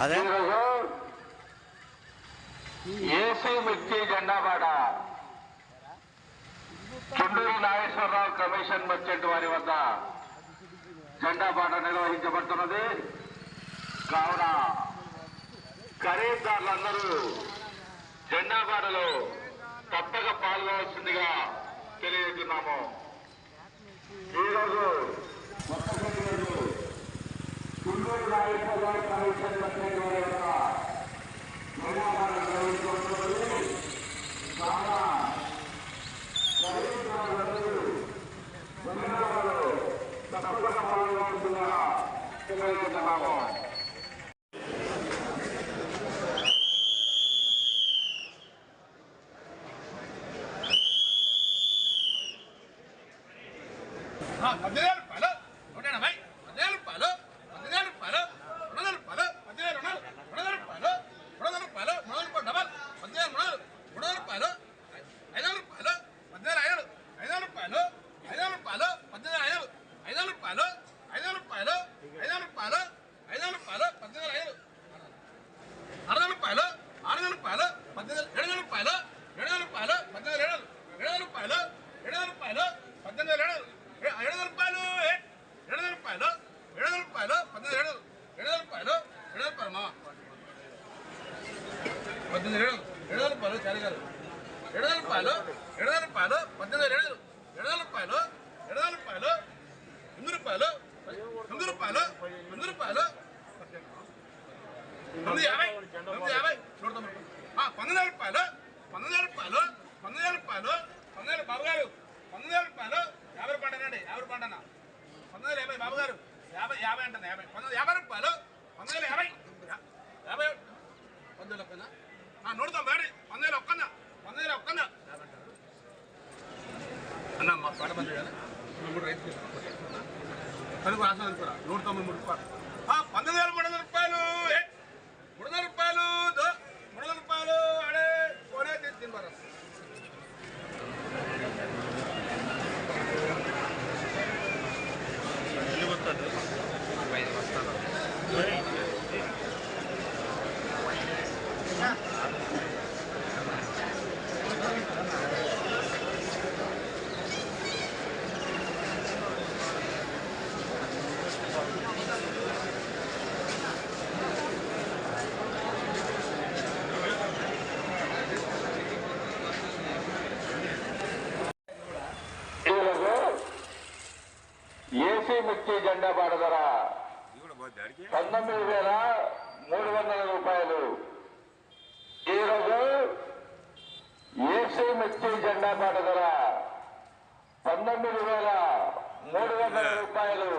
అదే? ఏసీ మిర్చి జెండాబాట చుండూరు నాగేశ్వరరావు కమిషన్ మర్చెంట్ వారి వద్ద జెండాబాట నిర్వహించబడుతున్నది. కావున ఖరీదారులందరూ జెండాబాటలో తప్పక పాల్గొవలసిందిగా తెలియజేస్తున్నాము ఈరోజు మొట్టమొదటి రోజు చుండూరు నాగేశ్వరరావు కమిషన్ మర్చెంట్ వారి వద్ద జెండాబాట నిర్వహించబడుతున్నది కావున ఖరీదారులందరూ జెండాబాటలో తప్పక పాల్గొవలసిందిగా తెలియజేస్తున్నాము పదివేల రూపాయలు నూట ఎనభై పదివేల రూపాయలు పదివేల రూపాయలు రెండు వందల రూపాయలు పదివేల రుణాలు రెండు వందల రూపాయలు రెండు వందల రూపాయలు మూడు వందల రూపాయలు డబల్ పదివేల రుణాలు మూడు వందల రూపాయలు ఐదు వందల రూపాయలు పదివేల ఐదు ఐదు వందల రూపాయలు ఐదు వందల రూపాయలు పదివేల ఐదు ఐదు వందల రూపాయలు ఐదు వందల రూపాయలు ఐదు వందల రూపాయలు ఐదు వందల రూపాయలు పద్దెనిమిది ఐదు ఆరు వందల రూపాయలు ఆరు వందల రూపాయలు పద్దెనిమిది ఏడు వందల రూపాయలు ఏడు వందల రూపాయలు పద్దెనిమిది ఏడు ఏడు వందల రూపాయలు ఏడు వందల రూపాయలు పద్దెనిమిది ఏడు ఏడు వందల రూపాయలు ఏ- ఏడు వందల రూపాయలు ఏడు రూపాయలు పద్దెనిమిది ఏడు ఏడు వందల రూపాయలు ఏడు రూపాయలు పద్దెనిమిది ఏడు ఏడు వందల రూపాయలు చారి గారు ఏడు వందల రూపాయలు ఏడు వందల రూపాయలు పద్దెనిమిది ఏడు ఏడు వందల రూపాయలు ఏడు వందల రూపాయలు ఎనిమిది రూపాయలు ఎనిమిది రూపాయలు ఎనిమిది రూపాయలు తొమ్మిది యాభై తొమ్మిది యాభై నూట తొంభై రూపాయలు. ఆ, పంతొమ్మిది వేల రూపాయలు పంతొమ్మిది వేల రూపాయలు పంతొమ్మిది వేల రూపాయలు పంతొమ్మిది వేల బాబు గారు పంతొమ్మిది వేల రూపాయలు యాభై రూపాయలు అండి యాభై రూపాయలు అన్న పంతొమ్మిది వేల యాభై బాబు గారు. యాభై యాభై అంటాను యాభై. పంతొమ్మిది యాభై రూపాయలు. పంతొమ్మిది వేల యాభై. యాభై. పంతొమ్మిది ఒక్కనా? ఆ, నూట తొంభై అండి పంతొమ్మిది వేల ఒక్కన్నా పంతొమ్మిది వేల ఒక్కన్నా యాభై అంటారు అన్న మా పాట మంది కదా మూడు రైతు కనుక రాసిన అనుకోరా? నూట తొంభై మూడు రూపాయలు ఆ, పంతొమ్మిది వేల మూడు వందల రూపాయలు ఏ? మూడు వందల రూపాయలు దో మూడు వందల రూపాయలు అడే పోనే తీసి తినబారు ఈరోజు ఏసీ మిర్చి జెండా బాట ధర పంతొమ్మిది వేల మూడు వందల రూపాయలు పంతొమ్మిది వేల మూడు వందల రూపాయలు.